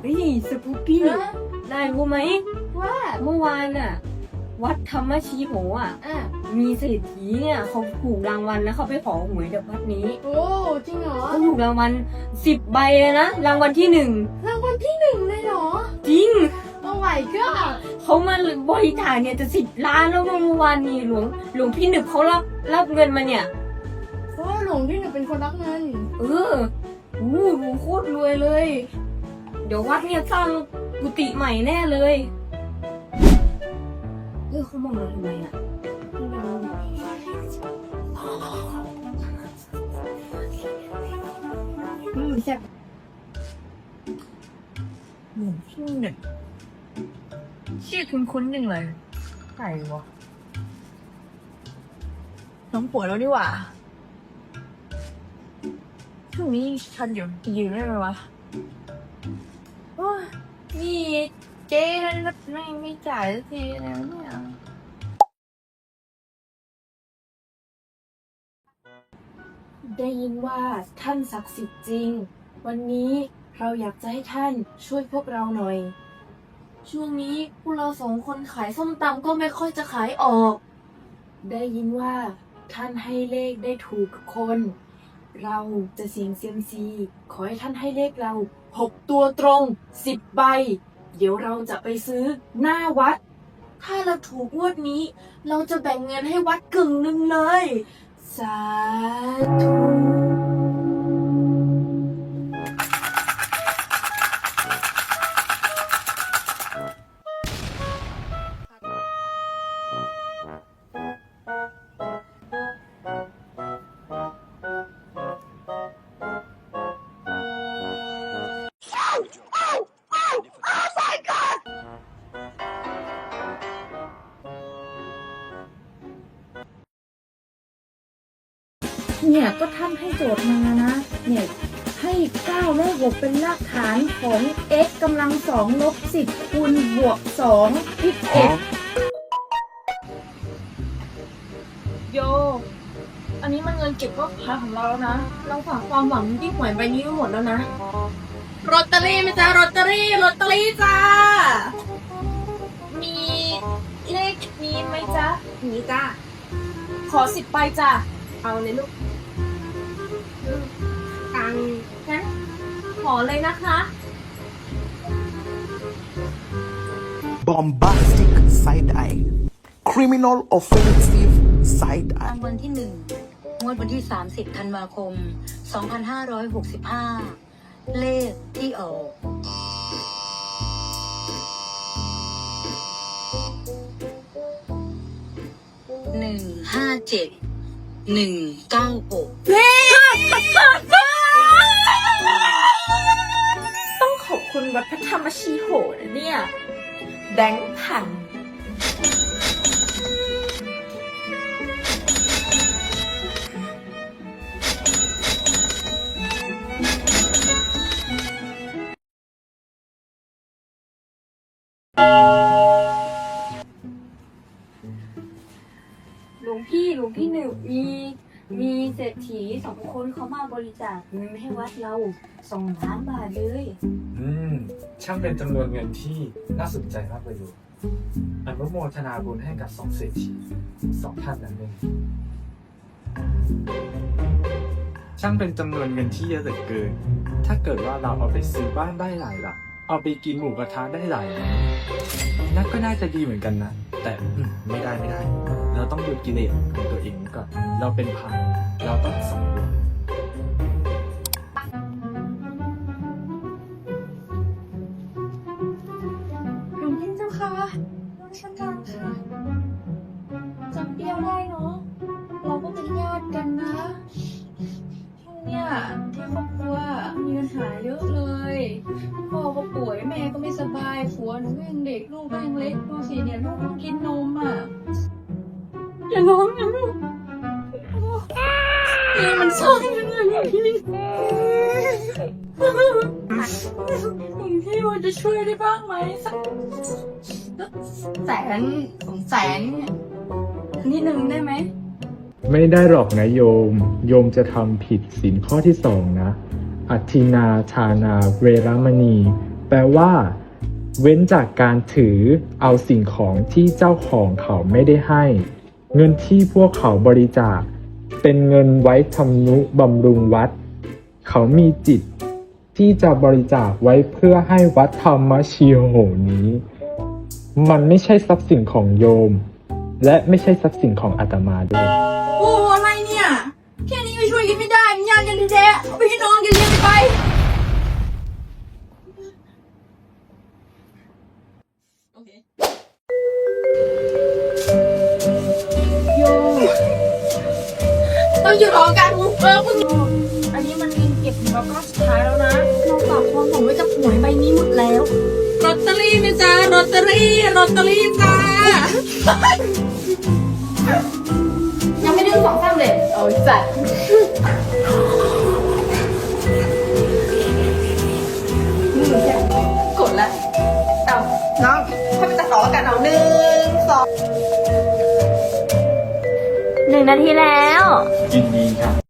เฮ้ยสปูปี้ฮะนายรู้ไหม ว่าเมื่อวานน่ะ วัดธรรมชีโหอะ อะมีเศรษฐีเนี่ยเขาถูกรางวัลแล้วเขาไปขอหวยจากวัดนี้โอ้จริงเหรอเขาถูกรางวัลสิบใบเลยนะรางวัลที่หนึ่งรางวัลที่หนึ่งเลยเหรอจริงโอ้ my god เขามาบริจาคเนี่ยจะสิบล้านแล้วเมื่อวานนี้หลวงหลวงพี่หนึบเขารับรับเงินมาเนี่ยเพราะว่า หลวงพี่หนึ่งเป็นคนรักเงิน เอออู้หูโคตรรวยเลย เดี๋ยววัดเนี่ยสร้างกุฏิใหม่แน่เลยเออเขามองเราทำไมอะไม่รู้อืมแซ่บหมูชื่อหนึ่งชื่อคุณคุ้นๆหนึ่งเลยใครวะน้องป่วยแล้วนี่หว่า ช่วงนี้ฉันอยู่ยืนได้ไหมวะโอ้นี่เจ๊ไม่ไม่จ่ายสักทีแล้วเนี่ยได้ยินว่าท่านศักดิ์สิทธิ์จริง วันนี้เราอยากจะให้ท่านช่วยพวกเราหน่อย ช่วงนี้พวกเราสองคนขายส้มตำก็ไม่ค่อยจะขายออก ได้ยินว่าท่านให้เลขได้ถูกคน เราจะเสี่ยงเซียมซี ขอให้ท่านให้เลขเราหกตัวตรงสิบใบ เดี๋ยวเราจะไปซื้อหน้าวัด ถ้าเราถูกงวดนี้ เราจะแบ่งเงินให้วัดกึ่งหนึ่งเลย สาธุ เนี่ยก็ท่านให้โจทย์มานะ เนี่ยให้9เลขบวกเป็นรากฐานของ x กำลัง2ลบ10คูณบวก2พิกเอ็ดโย อันนี้มันเงินเก็บก็พาของเราแล้วนะ เราฝากความหวังที่หวยใบนี้ไว้หมดแล้วนะรตเตอรี่ไหมจ้ารตเตอรี่รตเตอรี่จ้า มีเลขนี้ไหมจ๊ะนี่จ้า ขอสิบใบจ้ะเอาเลยลูก เลยนะคะ bombastic side eye, criminal offensive side รา eye. งวัลที่หนึ่งงวดวันที่ 30 ธันวาคม 2565 เลขที่ออก หนึ่งห้าเจ็ด หนึ่งเก้าหก คุณวัดพระธรรมชีโหนะเนี่ย แบงค์พันหลวงพี่หลวงพี่หนึ่งมี มีเศรษฐีสองคนเขามาบริจาคเงินให้วัดเราสองล้านบาทเลย อืม ช่างเป็นจำนวนเงินที่น่าสนใจมากเลยดูอนุโมทนาบุญให้กับสองเศรษฐีสองท่านนั้นเองช่างเป็นจำนวนเงินที่เยอะเหลือเกิน ถ้าเกิดว่าเราเอาไปซื้อบ้านได้หลายหลัง เอาไปกินหมูกระทะได้หลายร้านนั่นก็น่าจะดีเหมือนกันนะ แต่อืมไม่ได้ไม่ได้ เราต้องหยุดกิเลสของตัวเองก่อนเราเป็นพันเราต้องสำรวม พ่อก็ป่วยแม่ก็ไม่สบายผัวหนูก็ยังเด็กลูกก็ยังเล็กดูสิเนี่ยลูกต้องกินนมอะอย่าร้องนะลูกนี่มันซ่อนยังไงพี่พี่ว่าจะช่วยได้บ้างไหมสักแสนสองแสนทีนิดนึงได้ไหม ไม่ได้หรอกนะโยม โยมจะทำผิดศีลข้อที่สองนะ อัตินาชานาเวรมณี แปลว่า เว้นจากการถือเอาสิ่งของที่เจ้าของเขาไม่ได้ให้ เงินที่พวกเขาบริจาค เป็นเงินไว้ทำนุบำรุงวัด เขามีจิตที่จะบริจาคไว้เพื่อให้วัดธรรมชีโหนี้ มันไม่ใช่ทรัพย์สินของโยม และไม่ใช่ทรัพย์สินของอาตมาด้วย นยากกันแท้ๆเอาไปให้น้องกันเลี้ยงไป โอเค โยต้องอยู่รอการมุกเออคุณอันนี้มันเงินเก็บของเราก้อนสุดท้ายแล้วนะเราฝากความหวังไว้กับหวยใบนี้หมดแล้วลอตเตอรี่ไหมจ้าลอตเตอรี่ลอตเตอรี่จ้า ยังไม่ได้สองสามเลยโอ้ยจัด น้องให้มันจะต่อกันเอาหนึ่งสอง หนึ่งนาทีแล้ว ยินดีครับ